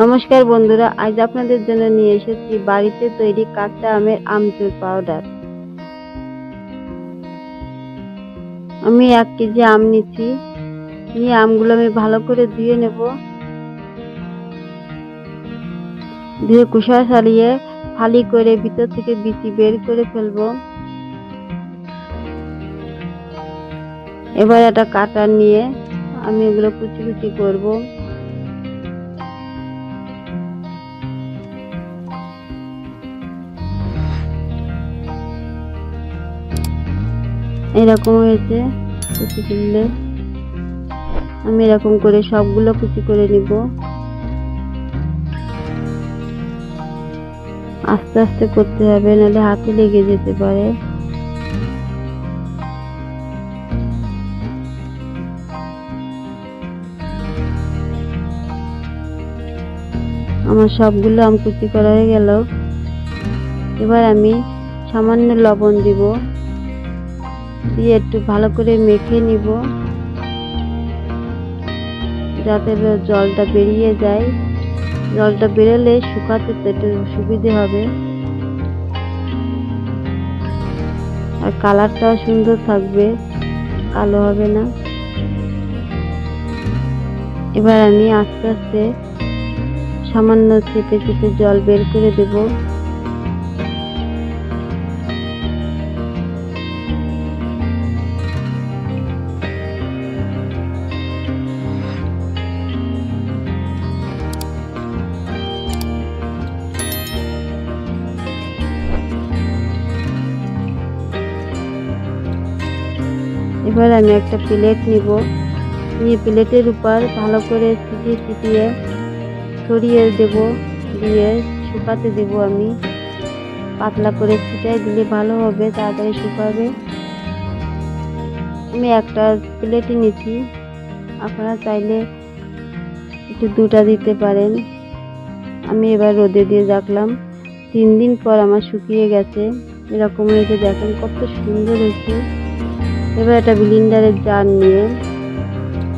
নমস্কার বন্ধুরা, আজ আপনাদের জন্য নিয়ে এসেছি বাড়িতে তৈরি কাঁচা আমের আমচুর পাউডার আমি এক কেজি আম নিচ্ছি। নিয়ে আমগুলো আমি ভালো করে ধুয়ে নেব। ধুয়ে কুসা সারিয়ে ফালি করে ভিতর থেকে বিচি বের করে ফেলব। এবার একটা কাটার নিয়ে আমি এগুলো কুচি কুচি করব। এরকম হয়েছে, কুচি করলে আমি এরকম করে সবগুলো কুচি করে নিব। আস্তে আস্তে করতে হবে, নাহলে হাতে লেগে যেতে পারে। আমার সবগুলো আম কুচি করা হয়ে গেল। এবার আমি সামান্য লবণ দিব। দিয়ে একটু ভালো করে মেখে নিব। যাতে জলটা বেরিয়ে যায়। জলটা বেরোলে শুকাতে তো একটু সুবিধে হবে। আর কালারটাও সুন্দর থাকবে, কালো হবে না। এবার আমি আস্তে আস্তে সামান্য চেপে চেপে জল বের করে দেবো। এবার আমি একটা প্লেট নিব। নিয়ে প্লেটের উপর ভালো করে ছিটিয়ে ছিটিয়ে ছড়িয়ে দেব, দিয়ে শুকাতে দেব আমি। পাতলা করে ছিটাই দিলে ভালো হবে, তাড়াতাড়ি শুকাবে। আমি একটা প্লেটে নিচ্ছি আপনারা চাইলে একটু দুটা দিতে পারেন। আমি এবার রোদে দিয়ে রাখলাম। তিন দিন পর আমার শুকিয়ে গেছে। এরকম হয়েছে, দেখেন কত সুন্দর হয়েছে। এবার একটা ব্লিন্ডারের জার নিয়ে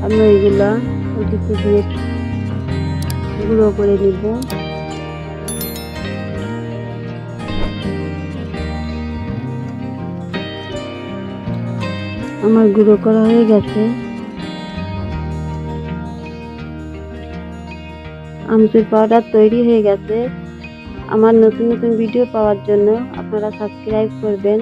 আমি ওইগুলো ওইদিকে দিয়ে গুঁড়ো করে নিব। আমার গুঁড়ো করা হয়ে গেছে। আমচুর পাউডার তৈরি হয়ে গেছে। আমার নতুন নতুন ভিডিও পাওয়ার জন্য আপনারা সাবস্ক্রাইব করবেন।